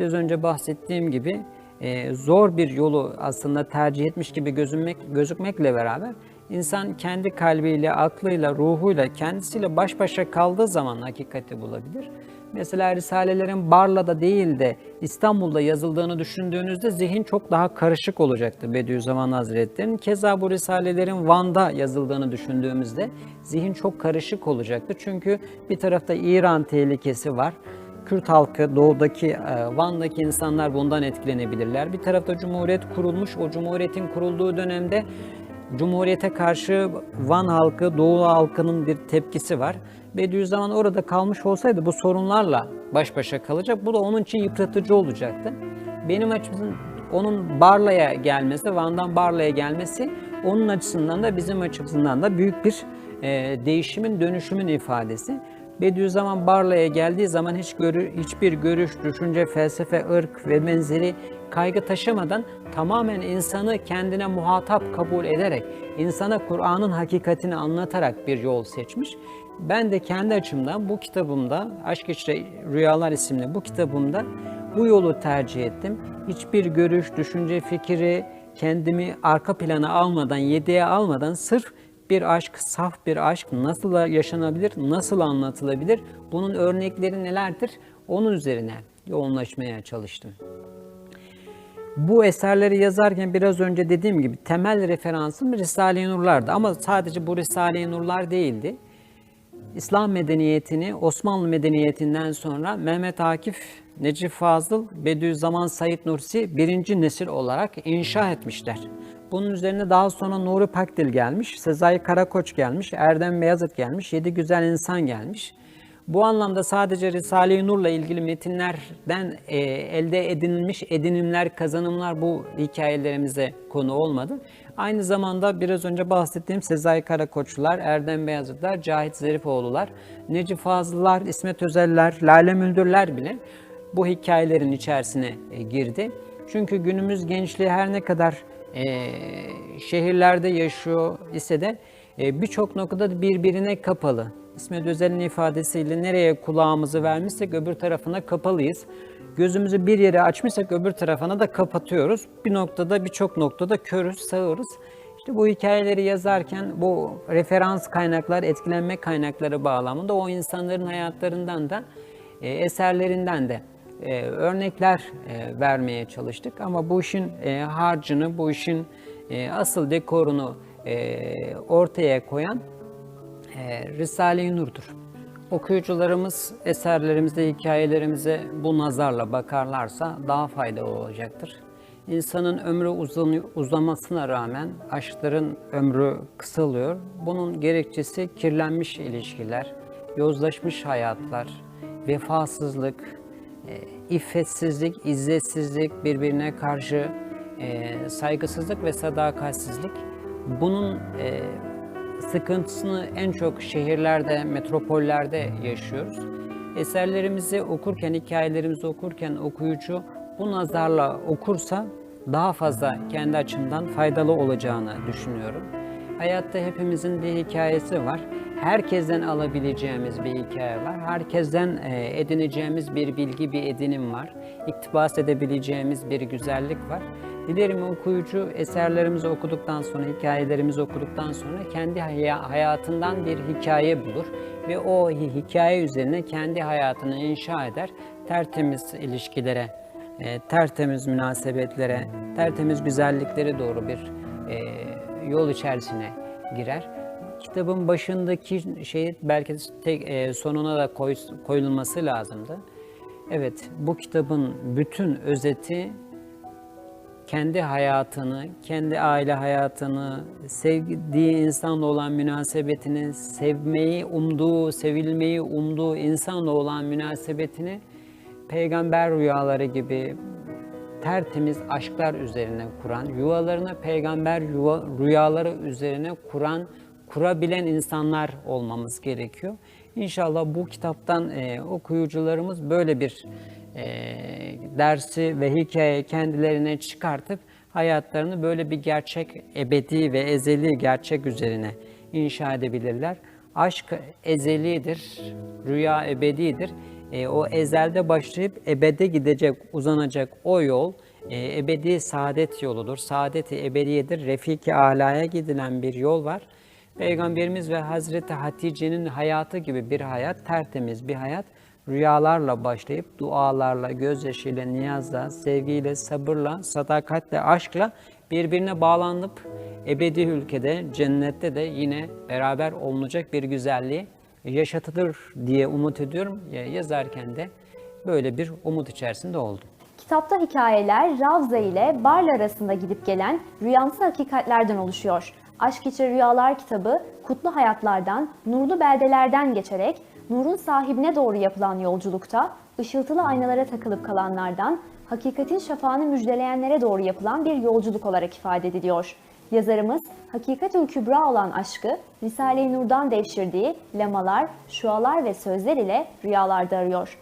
biraz önce bahsettiğim gibi e, zor bir yolu aslında tercih etmiş gibi gözünmek, gözükmekle beraber insan kendi kalbiyle, aklıyla, ruhuyla, kendisiyle baş başa kaldığı zaman hakikati bulabilir. Mesela Risalelerin Barla'da değil de İstanbul'da yazıldığını düşündüğünüzde zihin çok daha karışık olacaktır Bediüzzaman Hazretleri'nin. Keza bu Risalelerin Van'da yazıldığını düşündüğümüzde zihin çok karışık olacaktır. Çünkü bir tarafta İran tehlikesi var. Kürt halkı, doğudaki, e, Van'daki insanlar bundan etkilenebilirler. Bir tarafta Cumhuriyet kurulmuş, o Cumhuriyet'in kurulduğu dönemde Cumhuriyete karşı Van halkı, Doğu halkının bir tepkisi var. Bediüzzaman orada kalmış olsaydı bu sorunlarla baş başa kalacak. Bu da onun için yıpratıcı olacaktı. Benim açımdan onun Barla'ya gelmesi, Van'dan Barla'ya gelmesi onun açısından da bizim açımızdan da büyük bir e, değişimin, dönüşümün ifadesi. Bediüzzaman Barla'ya geldiği zaman hiç görü, hiçbir görüş, düşünce, felsefe, ırk ve benzeri kaygı taşımadan tamamen insanı kendine muhatap kabul ederek, insana Kur'an'ın hakikatini anlatarak bir yol seçmiş. Ben de kendi açımdan bu kitabımda, Aşk İçre Rüyalar isimli bu kitabımda bu yolu tercih ettim. Hiçbir görüş, düşünce, fikri kendimi arka plana almadan, yedeğe almadan sırf bir aşk, saf bir aşk nasıl yaşanabilir, nasıl anlatılabilir, bunun örnekleri nelerdir, onun üzerine yoğunlaşmaya çalıştım. Bu eserleri yazarken biraz önce dediğim gibi temel referansım Risale-i Nurlar'dı ama sadece bu Risale-i Nurlar değildi. İslam medeniyetini Osmanlı medeniyetinden sonra Mehmet Akif, Necip Fazıl, Bediüzzaman Said Nursi birinci nesil olarak inşa etmişler. Bunun üzerine daha sonra Nuri Pakdil gelmiş, Sezai Karakoç gelmiş, Erdem Beyazıt gelmiş, Yedi Güzel İnsan gelmiş. Bu anlamda sadece Risale-i Nur'la ilgili metinlerden e, elde edinilmiş edinimler, kazanımlar bu hikayelerimize konu olmadı. Aynı zamanda biraz önce bahsettiğim Sezai Karakoçlular, Erdem Beyazıtlar, Cahit Zarifoğlular, Necip Fazıllar, İsmet Özeller, Lale Müldürler bile bu hikayelerin içerisine e, girdi. Çünkü günümüz gençliği her ne kadar e, şehirlerde yaşıyor ise de e, birçok noktada birbirine kapalı. İsmet Özel'in ifadesiyle nereye kulağımızı vermişsek öbür tarafına kapalıyız. Gözümüzü bir yere açmışsak öbür tarafına da kapatıyoruz. Bir noktada birçok noktada körüz, sağırız. İşte bu hikayeleri yazarken bu referans kaynaklar, etkilenme kaynakları bağlamında o insanların hayatlarından da e, eserlerinden de e, örnekler e, vermeye çalıştık. Ama bu işin e, harcını, bu işin e, asıl dekorunu e, ortaya koyan e, Risale-i Nur'dur. Okuyucularımız eserlerimizde, hikayelerimize bu nazarla bakarlarsa daha faydalı olacaktır. İnsanın ömrü uzanıyor, uzamasına rağmen aşkların ömrü kısalıyor. Bunun gerekçesi kirlenmiş ilişkiler, yozlaşmış hayatlar, vefasızlık, iffetsizlik, izzetsizlik, birbirine karşı e, saygısızlık ve sadakatsizlik. Bunun e, sıkıntısını en çok şehirlerde, metropollerde yaşıyoruz. Eserlerimizi okurken, hikayelerimizi okurken okuyucu bu nazarla okursa daha fazla kendi açımdan faydalı olacağını düşünüyorum. Hayatta hepimizin bir hikayesi var. Herkesten alabileceğimiz bir hikaye var. Herkesten e, edineceğimiz bir bilgi, bir edinim var. İktibas edebileceğimiz bir güzellik var. Dilerim okuyucu eserlerimizi okuduktan sonra, hikayelerimizi okuduktan sonra kendi hayatından bir hikaye bulur ve o hikaye üzerine kendi hayatını inşa eder. Tertemiz ilişkilere, e, tertemiz münasebetlere, tertemiz güzelliklere doğru bir e, yol içerisine girer. Kitabın başındaki şey belki tek, e, sonuna da koy, koyulması lazımdı. Evet, bu kitabın bütün özeti kendi hayatını, kendi aile hayatını, sevdiği insanla olan münasebetini, sevmeyi umduğu, sevilmeyi umduğu insanla olan münasebetini peygamber rüyaları gibi tertemiz aşklar üzerine kuran, yuvalarını peygamber yuva, rüyaları üzerine kuran, kurabilen insanlar olmamız gerekiyor. İnşallah bu kitaptan e, okuyucularımız böyle bir e, dersi ve hikaye kendilerine çıkartıp hayatlarını böyle bir gerçek, ebedi ve ezeli gerçek üzerine inşa edebilirler. Aşk ezelidir, rüya ebedidir. E, o ezelde başlayıp ebede gidecek, uzanacak o yol e, ebedi saadet yoludur. Saadet-i ebediyedir. Refiki alaya gidilen bir yol var. Peygamberimiz ve Hazreti Hatice'nin hayatı gibi bir hayat, tertemiz bir hayat. Rüyalarla başlayıp dualarla, gözyaşıyla, niyazla, sevgiyle, sabırla, sadakatle, aşkla birbirine bağlanıp ebedi ülkede, cennette de yine beraber olunacak bir güzelliği yaşatılır diye umut ediyorum. Ya- Yazarken de böyle bir umut içerisinde oldum. Kitapta hikayeler Ravza ile Barla arasında gidip gelen rüyamsı hakikatlerden oluşuyor. Aşk İçi Rüyalar kitabı kutlu hayatlardan, nurlu beldelerden geçerek nurun sahibine doğru yapılan yolculukta ışıltılı aynalara takılıp kalanlardan hakikatin şafağını müjdeleyenlere doğru yapılan bir yolculuk olarak ifade ediliyor. Yazarımız hakikatül kübra olan aşkı Risale-i Nur'dan devşirdiği lemalar, şualar ve sözler ile rüyalarda arıyor.